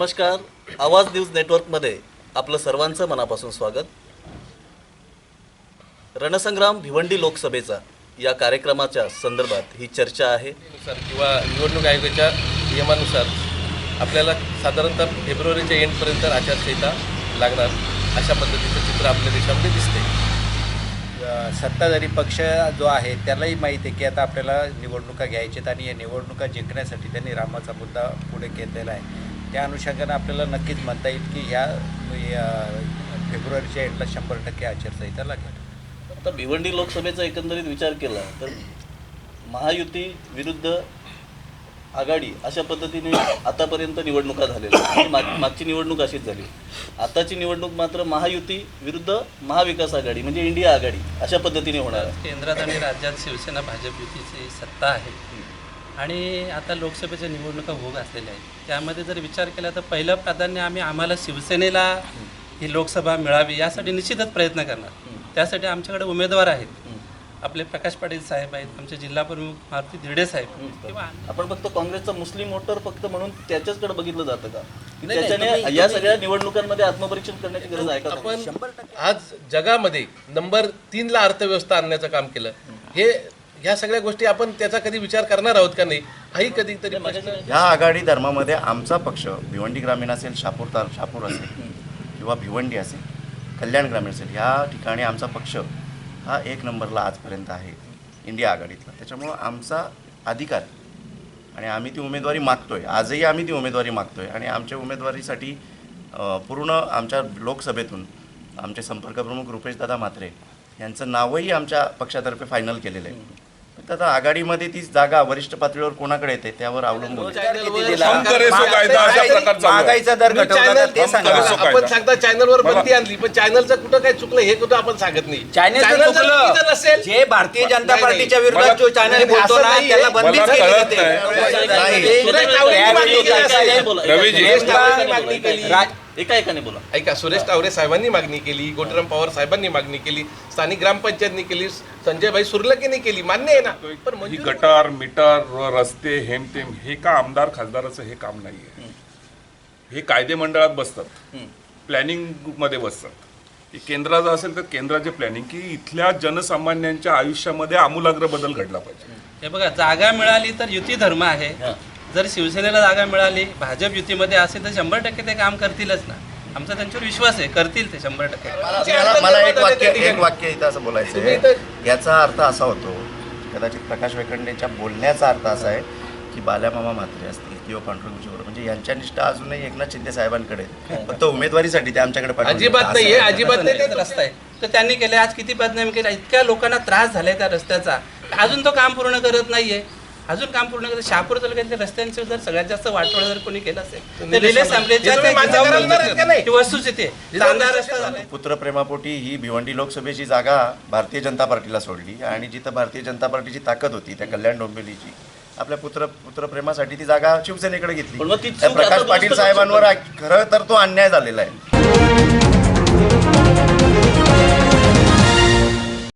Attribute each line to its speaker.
Speaker 1: नमस्कार. आवाज न्यूज नेटवर्कमध्ये आपलं सर्वांचं मनापासून स्वागत. रणसंग्राम भिवंडी लोकसभेचा या कार्यक्रमाच्या संदर्भात ही चर्चा आहे.
Speaker 2: नुसार किंवा निवडणूक आयोगाच्या नियमानुसार आपल्याला साधारणतः फेब्रुवारीच्या एंडपर्यंत आचारसंहिता लागणार. अशा पद्धतीचं चित्र आपल्या देशामध्ये दिसते
Speaker 3: सत्ताधारी पक्ष जो आहे त्यालाही माहीत आहे की आता आपल्याला निवडणुका घ्यायच्यात आणि या निवडणुका जिंकण्यासाठी त्यांनी रामाचा मुद्दा पुढे केलेला आहे. त्या अनुषंगानं आपल्याला नक्कीच म्हणता येईल की ह्या या फेब्रुवारीच्या एंडला शंभर टक्के आचारसंहिता लागेल.
Speaker 1: आता भिवंडी लोकसभेचा एकंदरीत विचार केला तर महायुती विरुद्ध आघाडी अशा पद्धतीने आतापर्यंत निवडणुका झालेल्या आहेत. आणि माग मागची निवडणूक अशीच झाली. आताची निवडणूक मात्र महायुती विरुद्ध महाविकास आघाडी म्हणजे इंडिया आघाडी अशा पद्धतीने होणार आहे.
Speaker 4: केंद्रात आणि राज्यात शिवसेना भाजप युतीची सत्ता आहे. आणि आता लोकसभेच्या निवडणुका होत असलेल्या आहेत. त्यामध्ये जर विचार केला तर पहिलं प्राधान्य आम्ही आम्हाला शिवसेनेला ही लोकसभा मिळावी यासाठी निश्चितच प्रयत्न करणार. त्यासाठी आमच्याकडे उमेदवार आहेत. आपले प्रकाश पाटील साहेब आहेत आमचे जिल्हा प्रमुख मारुती धिरडे साहेब. किंवा
Speaker 1: आपण फक्त काँग्रेसचा मुस्लिम वोटर फक्त म्हणून त्याच्याचकडे बघितलं जातं का? त्याच्याने या सगळ्या निवडणुकांमध्ये आत्मपरीक्षण करण्याची गरज आहे का
Speaker 2: आपण आज जगामध्ये नंबर तीनला अर्थव्यवस्था आणण्याचं काम केलं. हे ह्या सगळ्या गोष्टी आपण त्याचा कधी विचार करणार आहोत का नाही? हाही कधीतरी
Speaker 5: ह्या आघाडी धर्मामध्ये आमचा पक्ष भिवंडी ग्रामीण असेल शापूर ताल शापूर असेल किंवा भिवंडी असेल कल्याण ग्रामीण असेल ह्या ठिकाणी आमचा पक्ष हा एक नंबरला आजपर्यंत आहे इंडिया आघाडीतला. त्याच्यामुळं आमचा अधिकार आणि आम्ही ती उमेदवारी मागतोय. आजही आम्ही ती उमेदवारी मागतोय आणि आमच्या उमेदवारीसाठी पूर्ण आमच्या लोकसभेतून आमचे संपर्क प्रमुख रुपेशदादा म्हात्रे यांचं नावही आमच्या पक्षातर्फे फायनल केलेलं आहे. फक्त आता आघाडीमध्ये ती जागा वरिष्ठ पातळीवर कोणाकडे येते त्यावर अवलंबून आहे.
Speaker 6: हम करे सो कायदा अशा प्रकारचा आहे.
Speaker 3: महागाईचा दर घटवला
Speaker 2: चॅनल-
Speaker 3: तर ते सांगा
Speaker 2: आपण सांगता चॅनलवर बंदी आणली पण चॅनलचं कुठं काय चुकलं हे कुठं आपण सांगत नाही
Speaker 3: चॅनल
Speaker 2: चुकीचं नसेल
Speaker 3: जे भारतीय जनता
Speaker 2: नाही,
Speaker 3: पार्टीच्या. विरोधात जो चॅनल
Speaker 2: नाही,
Speaker 3: बोलतो
Speaker 2: असं
Speaker 3: ना
Speaker 2: नाहीये.
Speaker 3: त्याला बंदीच
Speaker 6: मला
Speaker 3: केली
Speaker 6: कळत
Speaker 3: जाते.
Speaker 6: नाही.
Speaker 2: सुरेश तावरेंची मागणी केली असेल.
Speaker 1: बोला.
Speaker 6: रवीजी.
Speaker 1: एका एकाने
Speaker 2: सुरेश
Speaker 1: बोला,
Speaker 2: मागणी
Speaker 1: एका
Speaker 2: केली.
Speaker 1: एकाने. एका एकाने बोला.
Speaker 2: ऐका सुरेश तावरे साहेबांनी मागणी केली गोटराम पवार साहेबांनी मागणी केली स्थानिक ग्रामपंचायतनी केली संजयभाई सुर्लकेने केली. मान्य आहे ना? पण
Speaker 6: ही
Speaker 2: मंजूर-
Speaker 6: गटार मीटर रस्ते हेमतेम हे का आमदार खासदाराचं हे काम नाहीये. हे कायदे मंडळात बसतात. प्लॅनिंगमध्ये बसतात. हे केंद्राचं असेल तर केंद्राचे प्लॅनिंग की इथल्या जनसामान्यांच्या आयुष्यामध्ये आमूलाग्र बदल घडला पाहिजे.
Speaker 4: हे बघा जागा मिळाली तर युती धर्म आहे. जर शिवसेनेला जागा मिळाली भाजप युतीमध्ये असेल तर शंभर टक्के ते काम करतीलच ना. आमचा त्यांच्यावर विश्वास आहे करतील ते शंभर टक्के.
Speaker 5: मला मला एक वाक्य एक वाक्य इथं असं बोलायचं आहे. याचा अर्थ असा होतो कदाचित प्रकाश वेखंडेच्या बोलण्याचा अर्थ असा आहे की बाल्यामामा म्हात्रे असतील किंवा पांडुरंग म्हणजे यांच्या निष्ठा अजूनही एकनाथ शिंदे साहेबांकडे आहे. फक्त उमेदवारीसाठी ते आमच्याकडे.
Speaker 2: अजिबात
Speaker 5: नाही.
Speaker 2: अजिबात नाही.
Speaker 4: रस्ता रस्ता आहे. तर त्यांनी केले आज किती बदनामी केला. इतक्या लोकांना त्रास झालाय त्या रस्त्याचा. अजून तो काम पूर्ण करत नाहीये. अजून काम पूर्ण करत शहापूर तालुक्यातल्या रस्त्यांचे जर सगळ्यात जास्त वाटोळ जर कोणी केलं असेल तर वस्तुस्थिती रस्ता
Speaker 5: पुत्रप्रेमापोटी ही भिवंडी लोकसभेची जागा भारतीय जनता पार्टीला सोडली आणि जिथं भारतीय जनता पार्टीची ताकद होती त्या कल्याण डोंबिवलीची आपल्या पुत्र पुत्रप्रेमासाठी ती जागा शिवसेनेकडे घेतली. प्रकाश पाटील साहेबांवर खरं तर तो अन्याय झालेला आहे.